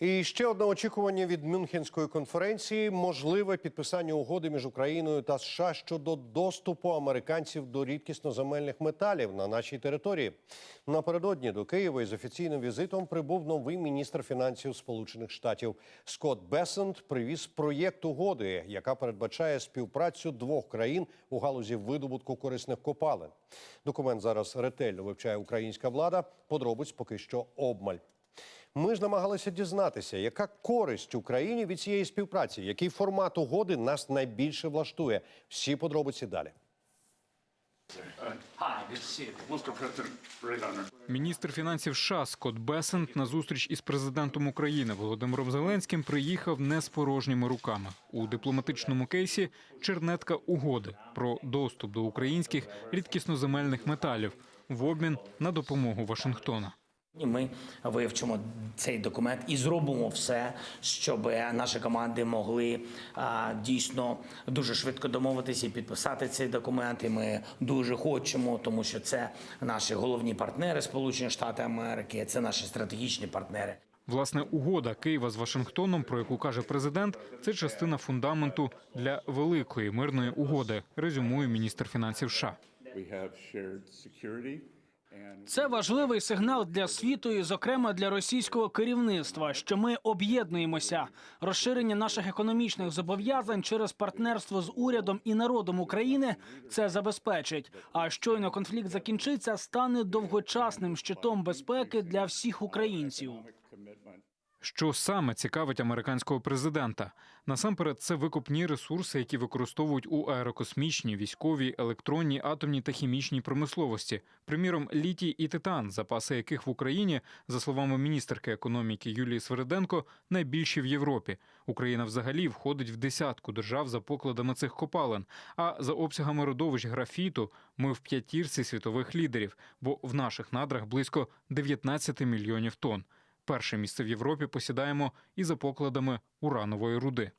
І ще одне очікування від Мюнхенської конференції можливе підписання угоди між Україною та США щодо доступу американців до рідкісно-земельних металів на нашій території. Напередодні до Києва із офіційним візитом прибув новий міністр фінансів Сполучених Штатів Скотт Бесент. Привіз проєкт угоди, яка передбачає співпрацю двох країн у галузі видобутку корисних копалин. Документ зараз ретельно вивчає українська влада. Подробиць поки що обмаль. Ми ж намагалися дізнатися, яка користь Україні від цієї співпраці, який формат угоди нас найбільше влаштує. Всі подробиці далі. Міністр фінансів США Скотт Бесент на зустріч із президентом України Володимиром Зеленським приїхав не з порожніми руками. У дипломатичному кейсі чернетка угоди про доступ до українських рідкісноземельних металів в обмін на допомогу Вашингтона. І Ми вивчимо цей документ і зробимо все, щоб наші команди могли а, дійсно дуже швидко домовитися і підписати цей документ. І ми дуже хочемо, тому що це наші головні партнери, Сполучені Штати Америки, це наші стратегічні партнери. Власне, угода Києва з Вашингтоном, про яку каже президент, це частина фундаменту для великої мирної угоди. Резюмує міністр фінансів США. Це важливий сигнал для світу, і, зокрема для російського керівництва, що ми об'єднуємося. Розширення наших економічних зобов'язань через партнерство з урядом і народом України це забезпечить. А щойно конфлікт закінчиться, стане довгочасним щитом безпеки для всіх українців. Що саме цікавить американського президента? Насамперед, це викупні ресурси, які використовують у аерокосмічній, військовій, електронній, атомній та хімічній промисловості. Приміром, літій і титан, запаси яких в Україні, за словами міністерки економіки Юлії Свериденко, найбільші в Європі. Україна взагалі входить в десятку держав за покладами цих копалин. А за обсягами родовищ графіту ми в п'ятірці світових лідерів, бо в наших надрах близько 19 мільйонів тонн. Перше місце в Європі посідаємо і за покладами уранової руди.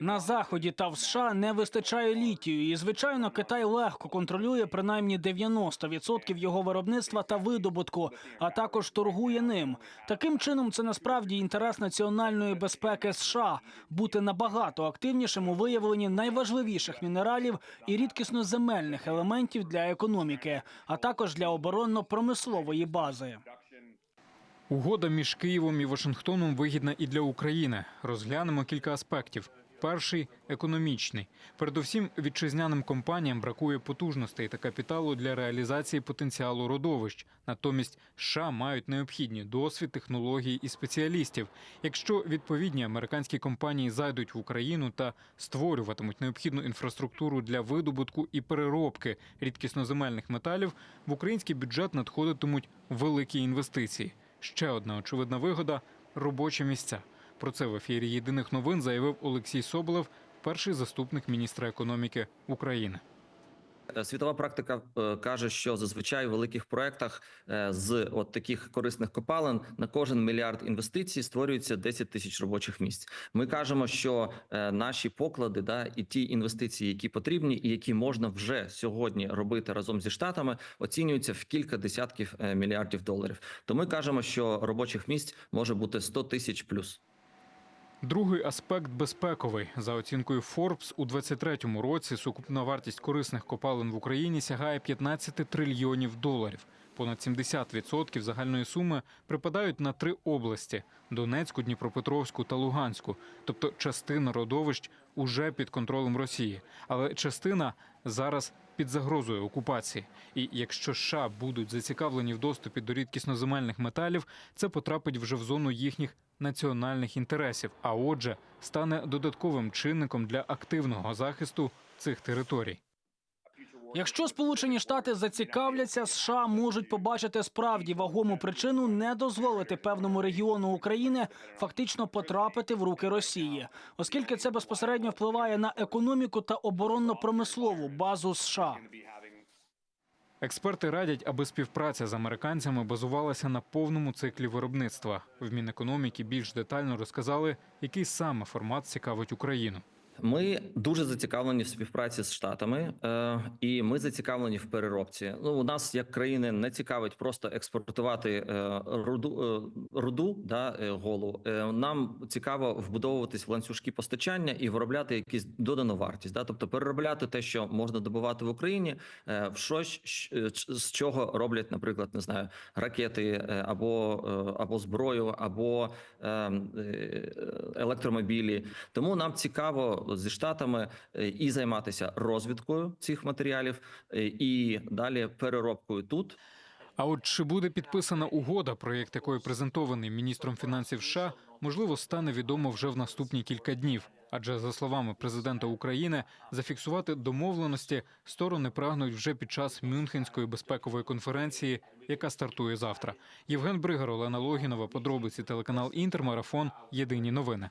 На заході та в США не вистачає літію, і звичайно, Китай легко контролює принаймні 90% його виробництва та видобутку, а також торгує ним. Таким чином, це насправді інтерес національної безпеки США бути набагато активнішим у виявленні найважливіших мінералів і рідкісно земельних елементів для економіки, а також для оборонно-промислової бази. Угода між Києвом і Вашингтоном вигідна і для України. Розглянемо кілька аспектів. Перший економічний. Передусім, вітчизняним компаніям бракує потужностей та капіталу для реалізації потенціалу родовищ. Натомість США мають необхідні досвід, технології і спеціалістів. Якщо відповідні американські компанії зайдуть в Україну та створюватимуть необхідну інфраструктуру для видобутку і переробки рідкісноземельних металів, в український бюджет надходитимуть великі інвестиції. Ще одна очевидна вигода робочі місця. Про це в ефірі єдиних новин заявив Олексій Соболев, перший заступник міністра економіки України. Е, Світова практика е, каже, що зазвичай в великих проектах е, з от таких корисних копалин на кожен мільярд інвестицій створюється 10 тисяч робочих місць. Ми кажемо, що наші поклади, да і ті інвестиції, які потрібні, і які можна вже сьогодні робити разом зі штатами, оцінюються в кілька десятків мільярдів доларів. То ми кажемо, що робочих місць може бути 100 тисяч плюс. Другий аспект безпековий. За оцінкою Forbes, у 2023 році сукупна вартість корисних копалин в Україні сягає 15 трильйонів доларів. Понад 70% загальної суми припадають на три області: Донецьку, Дніпропетровську та Луганську. Тобто частина родовищ уже під контролем Росії, але частина зараз під загрозою окупації. І якщо США будуть зацікавлені в доступі до рідкісноземельних металів, це потрапить вже в зону їхніх національних інтересів, а отже, стане додатковим чинником для активного захисту цих територій. Якщо Сполучені Штати зацікавляться, США можуть побачити справді вагому причину не дозволити певному регіону України фактично потрапити в руки Росії, оскільки це безпосередньо впливає на економіку та оборонно-промислову базу США. Експерти радять, аби співпраця з американцями базувалася на повному циклі виробництва. В Мінекономіки більш детально розказали, який саме формат цікавить Україну. Ми дуже зацікавлені в співпраці з штатами, е, і ми зацікавлені в переробці. Ну, у нас як країни не цікавить просто експортувати е, руду, е, руду да, е, голу. Е, нам цікаво вбудовуватись в ланцюжки постачання і виробляти якусь додану вартість. Да? Тобто переробляти те, що можна добувати в Україні, е, в щось е, з чого роблять, наприклад, не знаю, ракети е, або, е, або зброю, або е, е, електромобілі. Тому нам цікаво зі штатами е, і займатися розвідкою цих матеріалів, е, і далі переробкою тут. А от чи буде підписана угода, проєкт якої презентований міністром фінансів США, можливо, стане відомо вже в наступні кілька днів. Адже за словами президента України, зафіксувати домовленості сторони прагнуть вже під час Мюнхенської безпекової конференції, яка стартує завтра. Євген Бригар, Олена Логінова, подробиці телеканал Інтермарафон. Єдині новини.